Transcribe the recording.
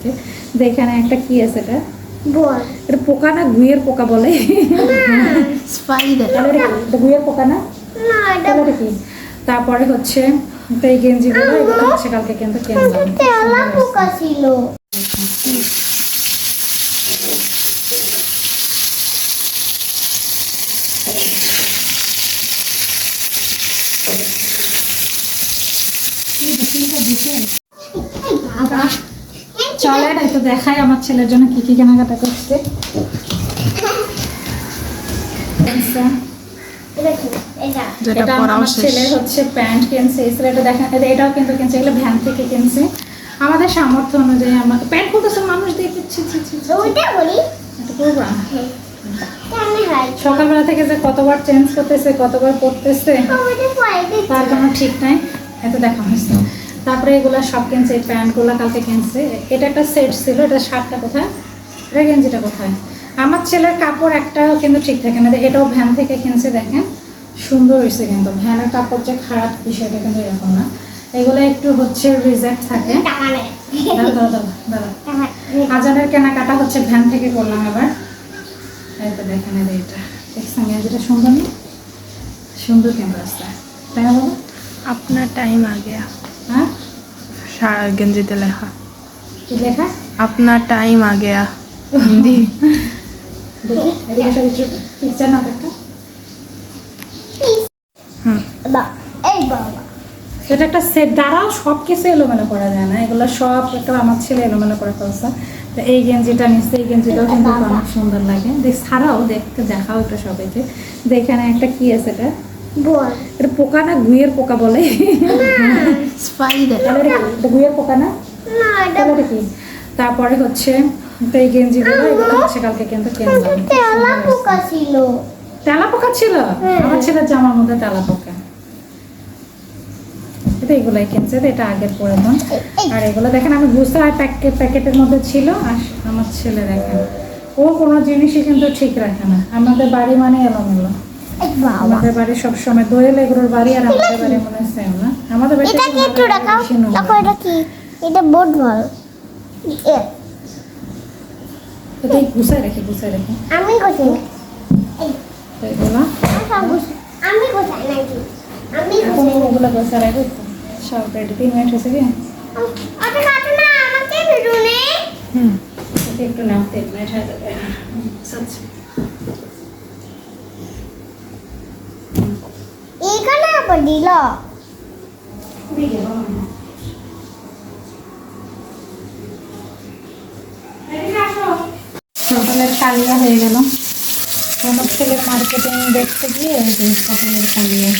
সবাইকে যে এখানে একটা কি আছে এটা? এটা পোকা না গুয়ের পোকা বলে? গুয়ের পোকা না? না এটা কি? তারপরে হচ্ছে তো এই গেঞ্জিগুলো এগুলো হচ্ছে কালকে কিন্তু কিনলাম তেলা পোকা ছিল। তো দেখাই আমার ছেলের জন্য কি কি কেনাকাটা করছে। আচ্ছা, এটা কি এটা যেটা আমার ছেলের হচ্ছে প্যান্ট কিনছে এই ছেলেটা দেখেন এটাও কিন্তু কিনছে এগুলো ভ্যান থেকে কিনছে। আমাদের সামর্থ্য অনুযায়ী আমরা প্যান্ট খুলতেছে মানুষ সকালবেলা থেকে যে কতবার চেঞ্জ করতেছে কতবার পড়তেছে তার কোনো ঠিক নাই। এত দেখা হয়েছে। তারপরে এগুলো সব কিনছে এই প্যান্টগুলো কালকে কিনছে। এটা একটা সেট ছিল এটা শার্টটা কোথায়? এটা গেঞ্জিটা কোথায়? আমার ছেলের কাপড় একটাও কিন্তু ঠিক থাকে না। এটাও ভ্যান থেকে কিনছে দেখেন। সুন্দর হয়েছে কিন্তু। ভ্যানের কাপড় যে খারাপ বিষয়টা কিন্তু এরকম না। এগুলো একটু হচ্ছে রিজেক্ট থাকে। নেই আজানের কেনাকাটা হচ্ছে ভ্যান থেকে করলাম এবার এই দেখেন এটা। দেখছেন গেঞ্জিটা সুন্দর না? সুন্দর কিন্তু রাস্তা। তাই না বাবা? আপনার টাইম আ গয়া। হ্যাঁ? গেঞ্জিতে লেখা। কি লেখা? আপনার টাইম আ গয়া। হিন্দি। এটা একটা সেট দ্বারাও সব কিছু এলোমেলো করা যায় না। এগুলো সব একটা আমার ছেলে এলোমেলো করে ফেলছে। তো এই গেঞ্জিটা নিচ্ছে এই গেঞ্জিটাও কিন্তু অনেক সুন্দর লাগে। দেখ ছাড়াও দেখতে দেখাও এটা সবাইকে। যে এখানে একটা কি আছে এটা। এটা পোকা না গুয়ের পোকা বলে? গুয়ের পোকা না? না তাহলে কি? তারপরে হচ্ছে এই গেঞ্জিগুলো এগুলো হচ্ছে কালকে কিন্তু কিনলাম তেলা পোকা ছিল। তেলা পোকা ছিল? হ্যাঁ। আমার ছেলের জামার মধ্যে তেলা পোকা। এটা এগুলাই কিনছে এটা আগের পরে দাম আর এগুলো দেখেন আমি বুঝতে হয় প্যাকেট প্যাকেটের মধ্যে ছিল আর আমার ছেলে দেখেন। ও কোনো জিনিসই কিন্তু ঠিক রাখে না। আমাদের বাড়ি মানে এলোমেলো। আমাদের বাড়ি সবসময় দোয়েল এগুলোর বাড়ি আর আমাদের বাড়ি মনে সেম না? আমাদের বাড়িতে এটা কি একটু রাখাও দেখো এটা কি? এটা বহুত ভালো এটাই গুছাই রাখি গুছাই রাখি। আমি তো এগুলো আমি সব গুছ- আমি কোথায় নাকি আমি ওগুলো গুছাই রাখি। সব রেডি তিন মিনিট হয়েছে কি? ওটা কাটো না আমাকে ভিডিও নেই হুম। একটু নাও তিন মিনিট হয়ে যাবে। আচ্ছা এইখানে আবার দিল সকালের কালিয়া হয়ে গেল আমার ছেলে মার্কেটিং দেখতে গিয়ে এই যে সকালের কালিয়া